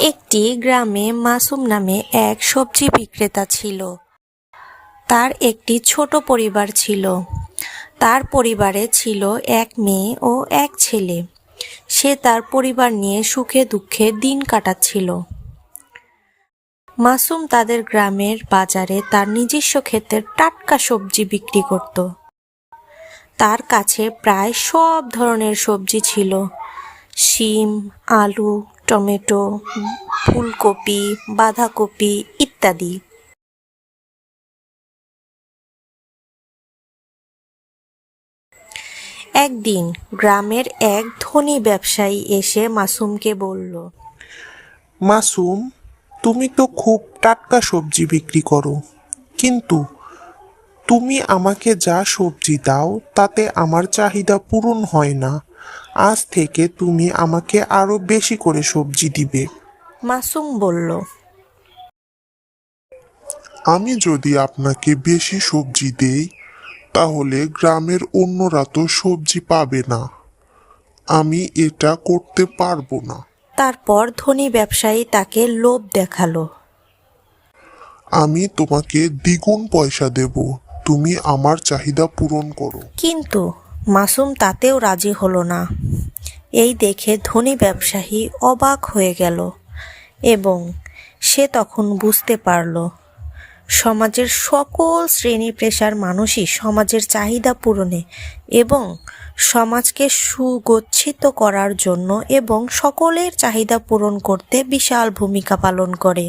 একটি গ্রামে মাসুম নামে এক সবজি বিক্রেতা ছিল। তার একটি ছোট পরিবার ছিল। তার পরিবারে ছিল এক মেয়ে ও এক ছেলে। সে তার পরিবার নিয়ে সুখে দুঃখে দিন কাটাচ্ছিল। মাসুম তাদের গ্রামের বাজারে তার নিজস্ব ক্ষেতের টাটকা সবজি বিক্রি করত। তার কাছে প্রায় সব ধরনের সবজি ছিল। শিম, আলু টমেটো, ফুলকপি, বাঁধাকপি ইত্যাদি। একদিন গ্রামের এক ধনী ব্যবসায়ী এসে মাসুমকে বলল, মাসুম, তুমি তো খুব টাটকা সবজি বিক্রি করো, কিন্তু তুমি আমাকে যা সবজি দাও তাতে আমার চাহিদা পূরণ হয় না। আজ থেকে তুমি আমাকে আরও বেশি করে সবজি দিবে। মাসুম বলল আমি যদি আপনাকে বেশি সবজি দেই তাহলে গ্রামের অন্যরা তো সবজি পাবে না। আমি এটা করতে পারব না। তারপর ধনী ব্যবসায়ী তাকে লোভ দেখাল। আমি তোমাকে দ্বিগুণ পয়সা দেব। তুমি আমার চাহিদা পূরণ করো। কিন্তু মাসুম তাতেও রাজি হলো না। এই দেখে ধনী ব্যবসায়ী অবাক হয়ে গেল এবং সে তখন বুঝতে পারল, সমাজের সকল শ্রেণি পেশার মানুষই সমাজের চাহিদা পূরণে এবং সমাজকে সুগচ্ছিত করার জন্য এবং সকলের চাহিদা পূরণ করতে বিশাল ভূমিকা পালন করে।